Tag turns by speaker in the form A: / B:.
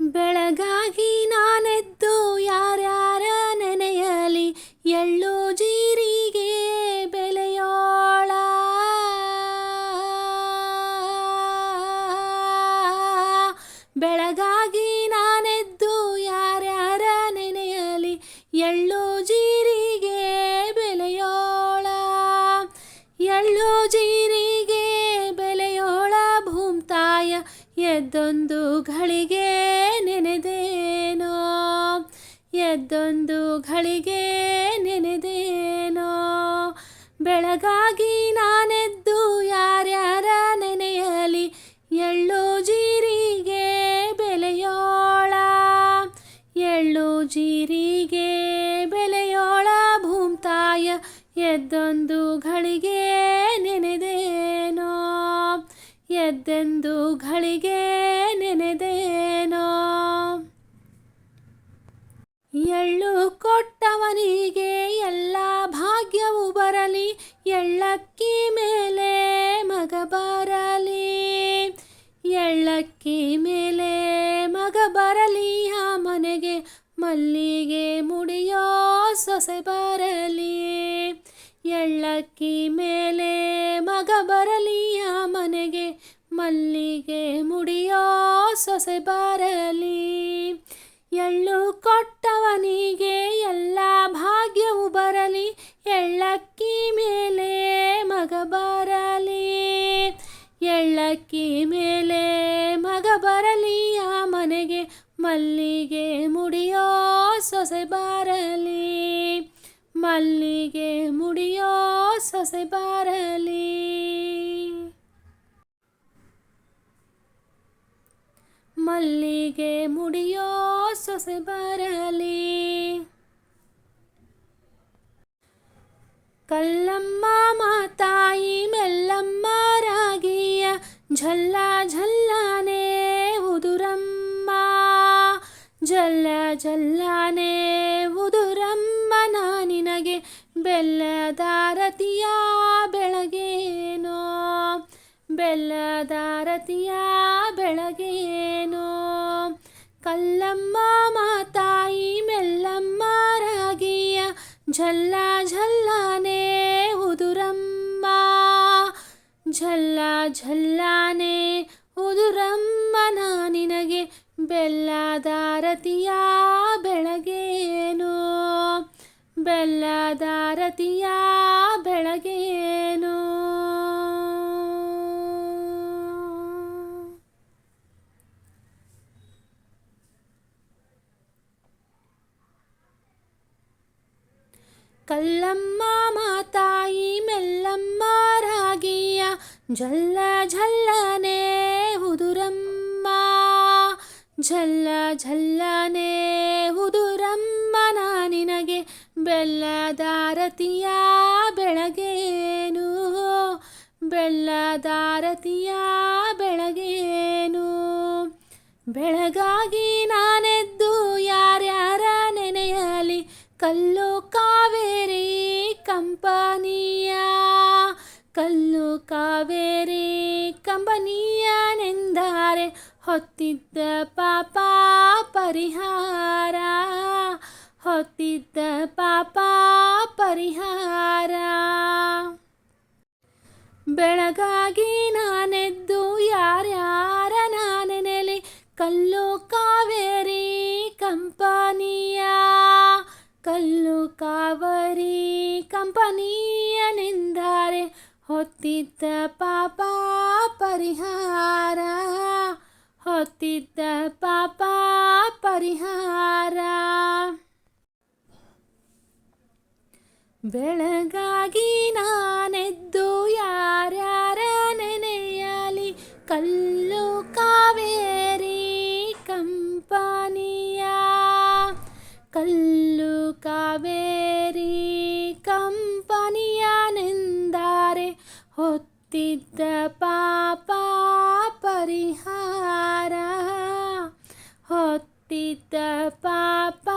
A: ಬೆಳಗಾಗಿ ನಾನೆದ್ದು ಯಾರ್ಯಾರ ನೆನೆಯಲಿ ಎಳ್ಳು ಜೀರಿಗೆ ಬೆಲೆಯೋಳ. ಬೆಳಗಾಗಿ ಎಳ್ಳು ಜೀರಿಗೆ ಬೆಲೆಯೋಳ ಭೂಮ್ತಾಯ ಎದ್ದೊಂದು ಘಳಿಗೆ ನೆನೆದೇನೋ. ಎದ್ದೊಂದು ಘಳಿಗೆ ನೆನೆದೇನೋ. ಬೆಳಗಾಗಿ ನಾನೆದ್ದು ಎದ್ದೆಂದು ಘಳಿಗೆ ನೆನೆದೇನೋ. ಎಳ್ಳು ಕೊಟ್ಟವನಿಗೆ ಎಲ್ಲ ಭಾಗ್ಯವು ಬರಲಿ, ಎಳ್ಳಕ್ಕಿ ಮೇಲೆ ಮಗ ಬರಲಿ. ಎಳ್ಳಕ್ಕಿ ಮೇಲೆ ಮಗ ಬರಲಿ, ಆ ಮನೆಗೆ ಮಲ್ಲಿಗೆ ಮುಡಿಯೋ ಸೊಸೆ ಬರಲಿ. ಎಳ್ಳಕ್ಕಿ ಮೇಲೆ ಮಗ ಬರಲಿ, ಆ ಮನೆಗೆ ಮಲ್ಲಿಗೆ ಮುಡಿಯೋ ಸೊಸೆ ಬರಲಿ. ಎಳ್ಳು ಕೊಟ್ಟವನಿಗೆ ಎಲ್ಲ ಭಾಗ್ಯವು ಬರಲಿ. ಎಳ್ಳಕ್ಕಿ ಮೇಲೆ ಮಗ ಬರಲಿ. ಎಳ್ಳಕ್ಕಿ ಮೇಲೆ ಮಗ ಬರಲಿ. ಆ ಮನೆಗೆ ಮಲ್ಲಿಗೆ ಮುಡಿಯೋ ಸೊಸೆ ಬರಲಿ. ಮಲ್ಲಿಗೆ ಮುಡಿಯೋ ಸೊಸೆ ಬರಲಿ. ಮಲ್ಲಿಗೆ ಮುಡಿಯೋ ಸೊಸೆ ಬರಲಿ. ಕಲ್ಲಮ್ಮ ಮಾತಾಯಿ ಮೆಲ್ಲಮ್ಮ ರಾಗಿಯ ಝಲ್ಲ ಝಲ್ಲಾನೆ ಉದುರಮ್ಮ. ಜಲ್ಲ ಝಲ್ಲಾನೆ ಉದುರಮ್ಮ ನಿನಗೆ ಬೆಲ್ಲದಾರತಿಯ ಬೆಳಗೇನೋ. ಬೆಲ್ಲದಾರತಿಯ ಬೆಳಗೇನೋ. ಕಲ್ಲಮ್ಮ ಮಾತಾಯಿ ಮೆಲ್ಲಮ್ಮ ರಾಗಿಯ ಝಲ್ಲ ಝಲ್ಲಾನೆ ಉದುರಮ್ಮ. ಝಲ್ಲ ಝಲ್ಲಾನೆ ಉದುರಮ್ಮ, ನಾ ನಿನಗೆ ಬೆಲ್ಲದಾರತಿಯ ಬೆಳಗೇನು? ಬೆಲ್ಲದಾರತಿಯ ಕಲ್ಲಮ್ಮ ಮಾತಾಯಿ ಮೆಲ್ಲಮ್ಮ ರಾಗಿಯ ಝಲ್ಲ ಝಲ್ಲನೆ ಹುದುರಮ್ಮ. ಝಲ್ಲ ಝಲ್ಲನೆ ಹುದುರಮ್ಮ, ನಾ ನಿನಗೆ ಬೆಲ್ಲದಾರತಿಯ ಬೆಳಗೇನು? ಬೆಲ್ಲದಾರತಿಯ ಬೆಳಗೇನು? ಬೆಳಗಾಗಿ ನಾನೆದ್ದು ಕಲ್ಲು ಕಾವೇರಿ ಕಂಪನಿಯ ಕಲ್ಲು ಕಾವೇರಿ ಕಂಪನಿಯನೆಂದರೆ ಹೊತ್ತಿದ್ದ ಪಾಪ ಪರಿಹಾರ ಹೊತ್ತಿದ್ದ ಪಾಪ ಪರಿಹಾರ. ಬೆಳಗಾಗಿ ಕಾವೇರಿ ಕಂಪನಿಯನೆಂದರೆ ಹೊತ್ತಿದ್ದ ಪಾಪ ಪರಿಹಾರ. ಹೊತ್ತಿದ್ದ ಪಾಪ ಪರಿಹಾರ. ಬೆಳಗಾಗಿ ನಾನೆದ್ದು ಯಾರ್ಯಾರ ನೆನೆಯಲಿ ಕಲ್ಲು ಕಾವೇರಿ ಕಂಪನಿಯ ನಿಂದಾರೆ ಹೊತ್ತಿದ್ದ ಪಾಪ ಪರಿಹಾರ. ಹೊತ್ತಿದ್ದ ಪಾಪ